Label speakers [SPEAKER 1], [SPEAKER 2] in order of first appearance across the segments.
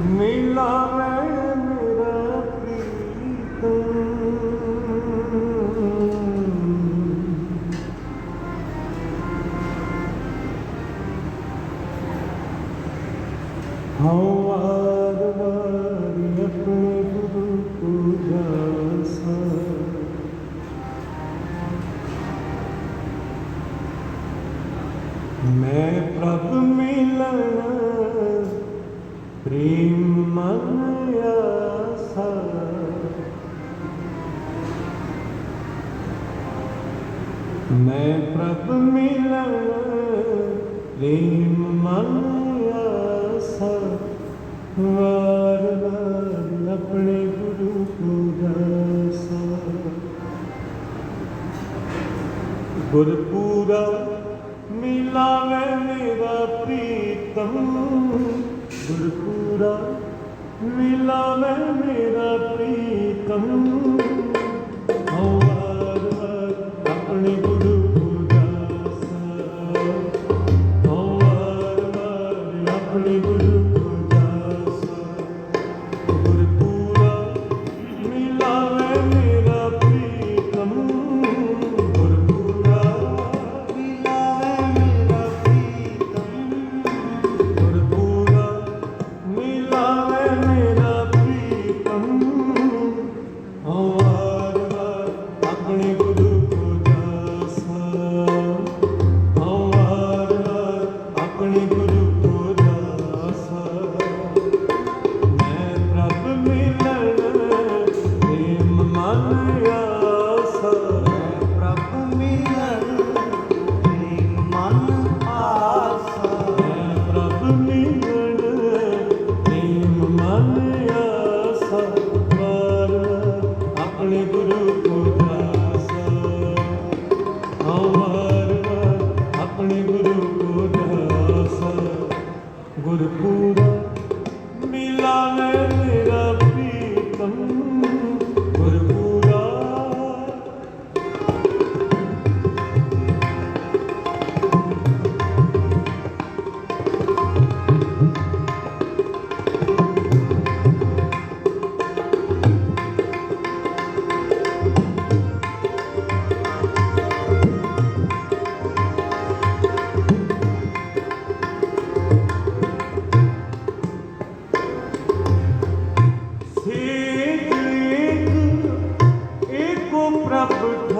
[SPEAKER 1] ਮਿਲਾਵੇ ਮੇਰਾ ਪ੍ਰੀਤਮ ਹਉ ਵਾਰ ਵਾਰੀ ਆਪਣੇ ਗੁਰੂ ਪੂਜਾ ਸਾ ਮੈਂ ਪ੍ਰਭ ਮਿਲਣਾ ਮੈਂ ਪ੍ਰਭ ਮਿਲਨ ਪ੍ਰੇਮ ਮਨ ਆਸਾ ਵਾਰ ਵਾਰ ਆਪਣੇ ਗੁਰੂ ਕੋ ਦਾਸਾ ਗੁਰ ਪੂਰਾ ਮਿਲਾਵੇ ਮੇਰਾ ਪ੍ਰੀਤਮ ਸੁਰਪੂਰਾ ਮਿਲਾ ਮੈਂ ਮੇਰਾ ਪ੍ਰੀਤਮ।
[SPEAKER 2] ফুল পুরা মিলালে মেরা প্রীতম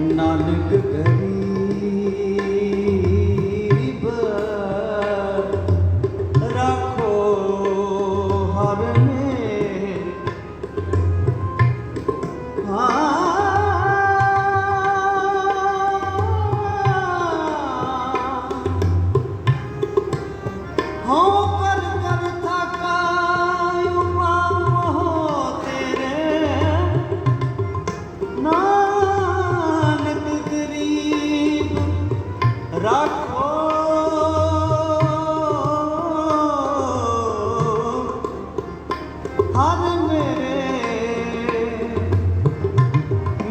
[SPEAKER 2] ਨਾਨਕ ਗਰੀਬ ਮੇਰੇ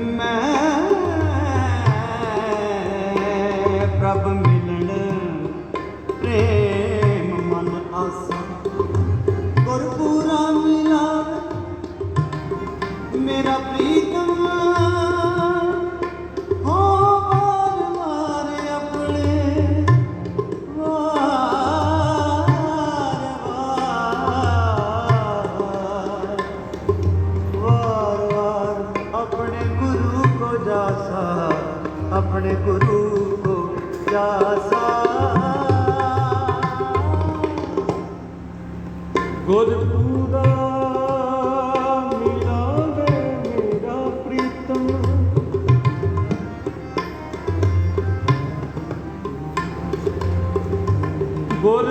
[SPEAKER 2] ਮੈਂ ਪ੍ਰਭ ਮਿਲਣ ਪ੍ਰੇਮ ਮਨ ਆਸਾ। ਗੁਰਪੂਰਾ ਮਿਲਾਵੇ ਮੇਰਾ ਪ੍ਰੀਤਮ सतगुरु को प्यासा ਮੇਰਾ ਪ੍ਰੀਤਮ।
[SPEAKER 1] ਗੁਰ